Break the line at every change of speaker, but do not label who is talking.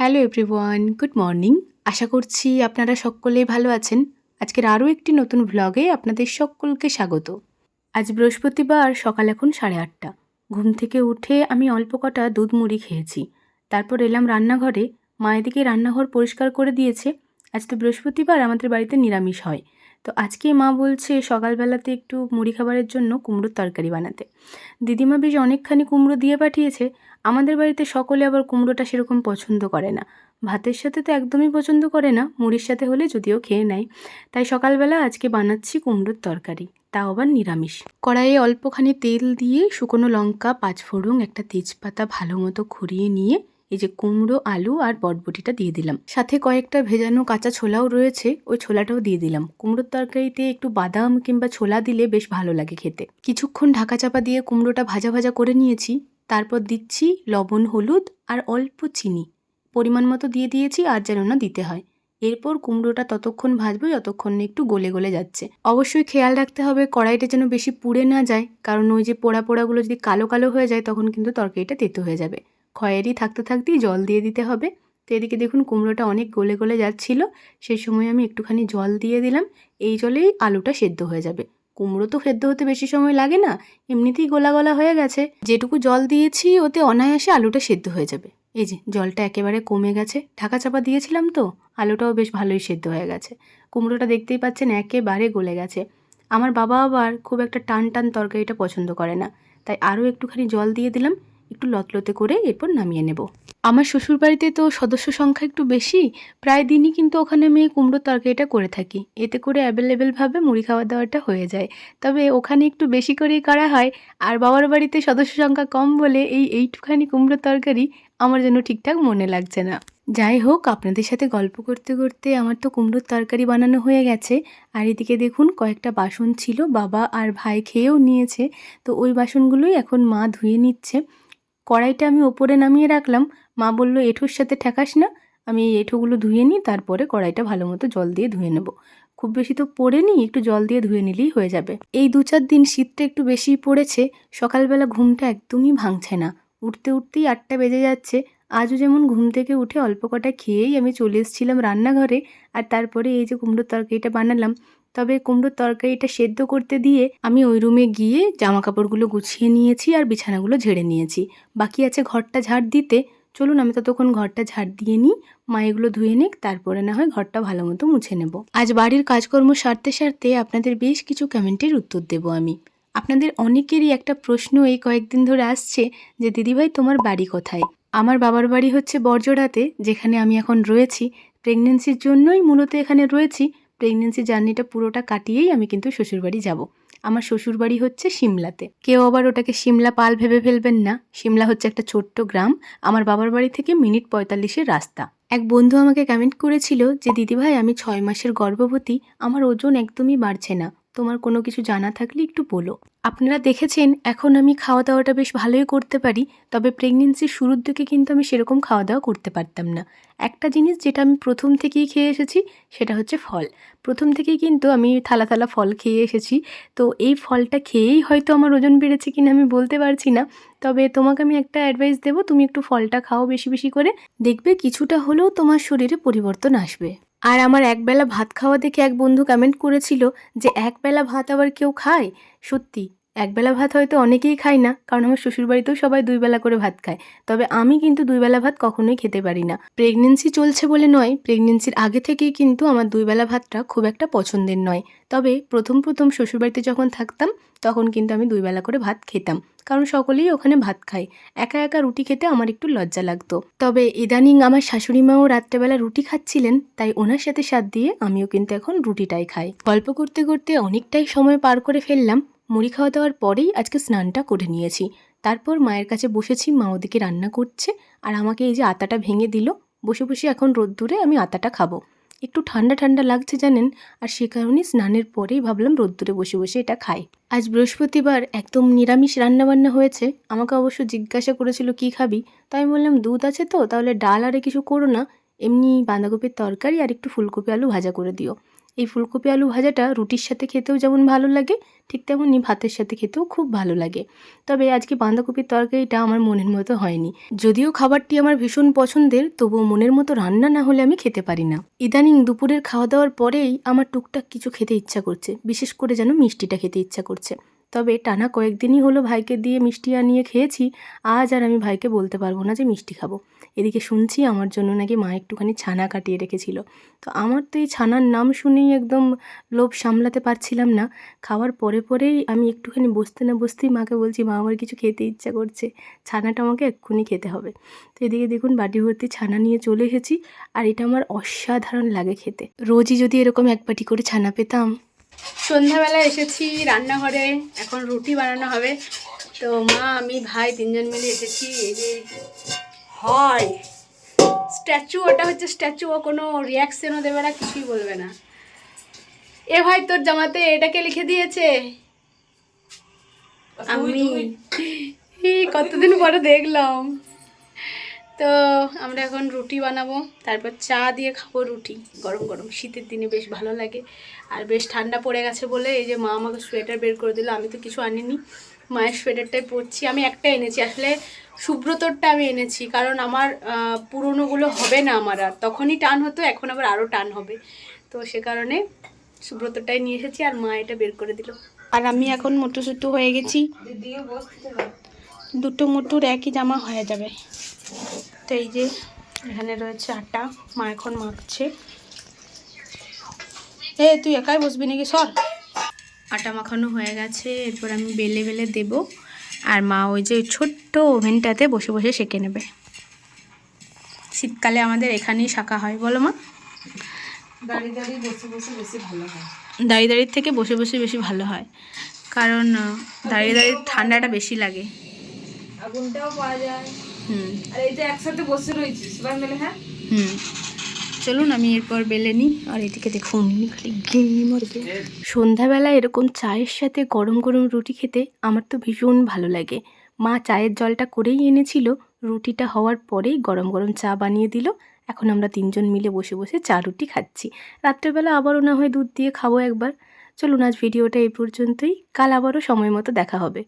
Hello everyone good morning আশা করছি আপনারা সকলেই ভালো আছেন। আজকের আরও একটি নতুন ভ্লগে আপনাদের সকলকে স্বাগত। আজ বৃহস্পতিবার, সকাল এখন সাড়ে আটটা। ঘুম থেকে উঠে আমি অল্প কটা দুধ মুড়ি খেয়েছি। তারপর এলাম রান্নাঘরে। মা রান্নাঘর পরিষ্কার করে দিয়েছে। আজ তো বৃহস্পতিবার, আমাদের বাড়িতে নিরামিষ হয়। তো আজকে মা বলছে সকালবেলাতে একটু মুড়ি খাবারের জন্য কুমড়োর তরকারি বানাতে। দিদিমা বেশ অনেকখানি কুমড়ো দিয়ে পাঠিয়েছে, আমাদের বাড়িতে সকলে আবার কুমড়োটা সেরকম পছন্দ করে না। ভাতের সাথে তো একদমই পছন্দ করে না, মুড়ির সাথে হলে যদিও খেয়ে নেয়। তাই সকালবেলা আজকে বানাচ্ছি কুমড়োর তরকারি তাও আবার নিরামিষ। কড়াইয়ে অল্পখানি তেল দিয়ে শুকনো লঙ্কা, পাঁচফোড়ন, একটা তেজপাতা ভালো মতো ঘুরিয়ে নিয়ে এই যে কুমড়ো, আলু আর বটবটিটা দিয়ে দিলাম। সাথে কয়েকটা ভেজানো কাঁচা ছোলাও রয়েছে, ওই ছোলাটাও দিয়ে দিলাম। কুমড়োর তরকারিতে একটু বাদাম কিংবা ছোলা দিলে বেশ ভালো লাগে খেতে। কিছুক্ষণ ঢাকা চাপা দিয়ে কুমড়োটা ভাজা ভাজা করে নিয়েছি। তারপর দিচ্ছি লবণ, হলুদ আর অল্প চিনি। পরিমাণ মতো দিয়ে দিয়েছি, আর যেন না দিতে হয়। এরপর কুমড়োটা ততক্ষণ ভাজবো, যতক্ষণ একটু গলে গলে যাচ্ছে। অবশ্যই খেয়াল রাখতে হবে, কড়াইটা যেন বেশি পুড়ে না যায়। কারণ ওই যে পোড়া পোড়াগুলো যদি কালো কালো হয়ে যায়, তখন কিন্তু তরকারিটা তেতো হয়ে যাবে। খয়েরই থাকতে থাকতেই জল দিয়ে দিতে হবে। তো এদিকে দেখুন কুমড়োটা অনেক গলে গলে যাচ্ছিল। সেই সময় আমি একটুখানি জল দিয়ে দিলাম। এই জলেই আলুটা সেদ্ধ হয়ে যাবে। কুমড়ো তো সেদ্ধ হতে বেশি সময় লাগে না, এমনিতেই গোলা গলা হয়ে গেছে। যেটুকু জল দিয়েছি, ওতে অনায়াসে আলুটা সেদ্ধ হয়ে যাবে। এই যে, জলটা একেবারে কমে গেছে। ঢাকা চাপা দিয়েছিলাম তো, আলুটাও বেশ ভালোই সেদ্ধ হয়ে গেছে। কুমড়োটা দেখতেই পাচ্ছেন একেবারে গলে গেছে। আমার বাবা আবার খুব একটা টান টান তরকারিটা পছন্দ করে না। তাই আরও একটুখানি জল দিয়ে দিলাম। একটু লতলতে করে এরপর নামিয়ে নেব। আমার শ্বশুরবাড়িতে তো সদস্য সংখ্যা একটু বেশি, প্রায় দিনই কিন্তু ওখানে আমি কুমড়োর তরকারিটা করে থাকি। এতে করে অ্যাভেলেবেলভাবে মুড়ি খাওয়া দাওয়াটা হয়ে যায়। তবে ওখানে একটু বেশি করেই করা হয়, আর বাবার বাড়িতে সদস্য সংখ্যা কম বলে এই এইটুখানি কুমড়োর তরকারি আমার যেন ঠিকঠাক মনে লাগছে না। যাই হোক, আপনাদের সাথে গল্প করতে করতে আমার তো কুমড়োর তরকারি বানানো হয়ে গেছে। আর এদিকে দেখুন, কয়েকটা বাসন ছিল, বাবা আর ভাই খেয়েও নিয়েছে। তো ওই বাসনগুলোই এখন মা ধুয়ে নিচ্ছে। কড়াইটা আমি ওপরে নামিয়ে রাখলাম। মা বলল, এঁঠোর সাথে ঠেকাস না। আমি এই এঁঠোগুলো ধুয়ে নিই, তারপরে কড়াইটা ভালো মতো জল দিয়ে ধুয়ে নেব। খুব বেশি তো পড়ে নিই একটু জল দিয়ে ধুয়ে নিলেই হয়ে যাবে। এই দু চার দিন শীতটা একটু বেশি পড়েছে, সকালবেলা ঘুমটা একদমই ভাঙছে না। উঠতে উঠতেই আটটা বেজে যাচ্ছে। আজও যেমন ঘুম থেকে উঠে অল্প কটা খেয়েই আমি চলে এসেছিলাম রান্নাঘরে। আর তারপরে এই যে কুমড়োর তরকারিটা বানালাম তবে কুমড়োর তরকারিটা সেদ্ধ করতে দিয়ে আমি ওই রুমে গিয়ে জামা কাপড়গুলো গুছিয়ে নিয়েছি আর বিছানাগুলো ঝেড়ে নিয়েছি। বাকি আছে ঘরটা ঝাড় দিতে। চলুন, আমি ততক্ষণ ঘরটা ঝাড় দিয়ে নিই। মা এগুলো ধুয়ে নিক, তারপরে না হয় ঘরটা ভালো মতো মুছে নেব। আজ বাড়ির কাজকর্ম সারতে সারতে আপনাদের বেশ কিছু কমেন্টের উত্তর দেব আমি। আপনাদের অনেকেরই একটা প্রশ্ন এই কয়েকদিন ধরে আসছে যে, দিদিভাই, তোমার বাড়ি কোথায়? আমার বাবার বাড়ি হচ্ছে বর্জরাতে যেখানে আমি এখন রয়েছি। প্রেগনেন্সির জন্যই মূলত এখানে রয়েছি। প্রেগনেন্সি জার্নিটা পুরোটা কাটিয়েই আমি কিন্তু শ্বশুরবাড়ি যাব। আমার শ্বশুরবাড়ি হচ্ছে সিমলাতে। কেউ আবার ওটাকে সিমলা পাল ভেবে ফেলবেন না। সিমলা হচ্ছে একটা ছোট্ট গ্রাম। আমার বাবার বাড়ি থেকে মিনিট পঁয়তাল্লিশের রাস্তা। এক বন্ধু আমাকে কমেন্ট করেছিল যে, দিদিভাই, আমি ছয় মাসের গর্ভবতী। আমার ওজন একদমই বাড়ছে না। তোমার কোনো কিছু জানা থাকলে একটু বলো। আপনারা দেখেছেন, এখন আমি খাওয়া দাওয়াটা বেশ ভালোই করতে পারি, তবে প্রেগনেন্সির শুরুর দিকে কিন্তু আমি সেরকম খাওয়া দাওয়া করতে পারতাম না। একটা জিনিস যেটা আমি প্রথম থেকেই খেয়ে এসেছি, সেটা হচ্ছে ফল। প্রথম থেকেই কিন্তু আমি থালা থালা ফল খেয়ে এসেছি, তো এই ফলটা খেয়েই হয়তো আমার ওজন বেড়েছে কিনা আমি বলতে পারছি না, তবে তোমাকে আমি একটা অ্যাডভাইস দেবো, তুমি একটু ফলটা খাও বেশি বেশি করে, দেখবে কিছুটা হলেও তোমার শরীরে পরিবর্তন আসবে। আর আমার একবেলা ভাত খাওয়া দেখে এক বন্ধু কমেন্ট করেছিল যে, একবেলা ভাত আবার কেউ খায়? সত্যি। একবেলা ভাত হয়তো অনেকেই খায় না, কারণ আমার শ্বশুরবাড়িতেও সবাই দুই বেলা করে ভাত খায়। তবে আমি কিন্তু দুই বেলা ভাত কখনোই খেতে পারি না। প্রেগনেন্সি চলছে বলে নয়, প্রেগনেন্সির আগে থেকেই কিন্তু আমার দুই বেলা ভাতটা খুব একটা পছন্দের নয়। তবে প্রথম প্রথম শ্বশুরবাড়িতে যখন থাকতাম, তখন কিন্তু আমি দুই বেলা করে ভাত খেতাম, কারণ সকলেই ওখানে ভাত খায়। একা একা রুটি খেতে আমার একটু লজ্জা লাগতো। তবে ইদানিং আমার শাশুড়ি মাও রাত্রেবেলা রুটি খাচ্ছিলেন, তাই ওনার সাথে সাথ দিয়ে আমিও কিন্তু এখন রুটিটাই খাই। গল্প করতে করতে অনেকটাই সময় পার করে ফেললাম মুড়ি খাওয়া দাওয়ার পরেই আজকে স্নানটা করে নিয়েছি। তারপর মায়ের কাছে বসেছি, মা ওদিকে রান্না করছে আর আমাকে এই যে আতাটা ভেঙে দিল, বসে বসে এখন রোদ্দুরে আমি আতাটা খাব। একটু ঠান্ডা ঠান্ডা লাগছে জানেন, আর সে কারণে স্নানের পরেই ভাবলাম রোদ্দুরে বসে বসে এটা খাই। আজ বৃহস্পতিবার একদম নিরামিষ রান্নাবান্না হয়েছে, আমাকে অবশ্য জিজ্ঞাসা করেছিল, কি খাবি? তাই আমি বললাম, দুধ আছে তো, তাহলে ডাল আরে কিছু করো না, এমনি বাঁধাকপির তরকারি আর একটু ফুলকপি আলু ভাজা করে দিও। এই ফুলকপি আলু ভাজাটা রুটির সাথে খেতেও যেমন ভালো লাগে, ঠিক তেমনই ভাতের সাথে খেতেও খুব ভালো লাগে। তবে আজকে বাঁধাকপির তরকারিটা আমার মনের মতো হয়নি। যদিও খাবারটি আমার ভীষণ পছন্দের, তবুও মনের মতো রান্না না হলে আমি খেতে পারি না। ইদানিং দুপুরের খাওয়া দাওয়ার পরেই আমার টুকটাক কিছু খেতে ইচ্ছা করছে, বিশেষ করে যেন মিষ্টিটা খেতে ইচ্ছা করছে। তবে টানা কয়েকদিনই হলো ভাইকে দিয়ে মিষ্টি আনিয়ে খেয়েছি, আজ আর আমি ভাইকে বলতে পারব না যে মিষ্টি খাব। এদিকে শুনছি আমার জন্য নাকি মা একটুখানি ছানা কাটিয়ে রেখেছিল। তো আমার তো এই ছানার নাম শুনেই একদম লোভ সামলাতে পারছিলাম না। খাওয়ার পরে পরেই আমি একটুখানি বসতে না বসতেই মাকে বলছি, মা, আমার কিছু খেতে ইচ্ছা করছে। ছানাটা আমাকে এক্ষুনি খেতে হবে। তো এদিকে দেখুন বাটি ভর্তি ছানা নিয়ে চলে এসেছি, আর এটা আমার অসাধারণ লাগে খেতে। রোজই যদি এরকম এক বাটি করে ছানা পেতাম।
সন্ধ্যাবেলা এসেছি রান্নাঘরে এখন রুটি বানানো হবে। তো মা আমি ভাই তিনজন মিলে এসেছি এই যে হয়। স্ট্যাচু ওটা হচ্ছে স্ট্যাচু ও কোনো রিয়াকশনও দেবে না কিছুই বলবে না। এ ভাই তোর জামাতে এটাকে লিখে দিয়েছে? আমি। কতদিন পরে দেখলাম। তো আমরা এখন রুটি বানাবো, তারপর চা দিয়ে খাব রুটি। গরম গরম, শীতের দিনে বেশ ভালো লাগে। আর বেশ ঠান্ডা পড়ে গেছে বলে এই যে মা আমাকে সোয়েটার বের করে দিল, আমি তো কিছু আনিনি। মায়ের সোয়েটারটাই পরছি, আমি একটা এনেছি। আসলে সুব্রতরটা আমি এনেছি, কারণ আমার পুরনোগুলো হবে না আমার আর। তখনই টান হতো, এখন আবার আরও টান হবে। তো সে কারণে সুব্রতটাই নিয়ে এসেছি আর মা এটা বের করে দিল। আর আমি এখন মোটু সুটু হয়ে গেছি। দুটো মুটুর একই জামা হয়ে যাবে। তো এই যে এখানে রয়েছে আটা মা এখন মাখছে। এ তুই একাই বসবি নাকি? সর। আটা মাখানো হয়ে গেছে এরপর আমি বেলে বেলে দেব। আর মা ওই যে ছোট্ট ওভেনটাতে বসে বসে সেঁকে নেবে। শীতকালে আমাদের এখানেই শাখা হয় বলো মা।
দাঁড়িয়ে দাঁড়িয়ে বসে বসে বেশি ভালো হয়।
দাঁড়িয়ে দাঁড়িয়ে থেকে বসে বসে বেশি ভালো হয়। কারণ দাঁড়িয়ে দাঁড়িয়ে ঠান্ডাটা বেশি লাগে।
আগুনটাও পাওয়া যায়। আর এই যে একসাথে বসে রয়েছি সবাই মিলে হ্যাঁ?
হুম। চলুন আমি এরপর বেলে নিই। আর এদিকে দেখুন খালি গেম আর
সন্ধ্যাবেলা এরকম চায়ের সাথে গরম গরম রুটি খেতে আমার তো ভীষণ ভালো লাগে। মা চায়ের জলটা করেই এনেছিল রুটিটা হওয়ার পরেই গরম গরম চা বানিয়ে দিল। এখন আমরা তিনজন মিলে বসে বসে চা রুটি খাচ্ছি। রাত্রেবেলা আবারও না হয় দুধ দিয়ে খাব একবার। চলুন আজ ভিডিওটা এই পর্যন্তই। কাল আবারও সময় মতো দেখা হবে।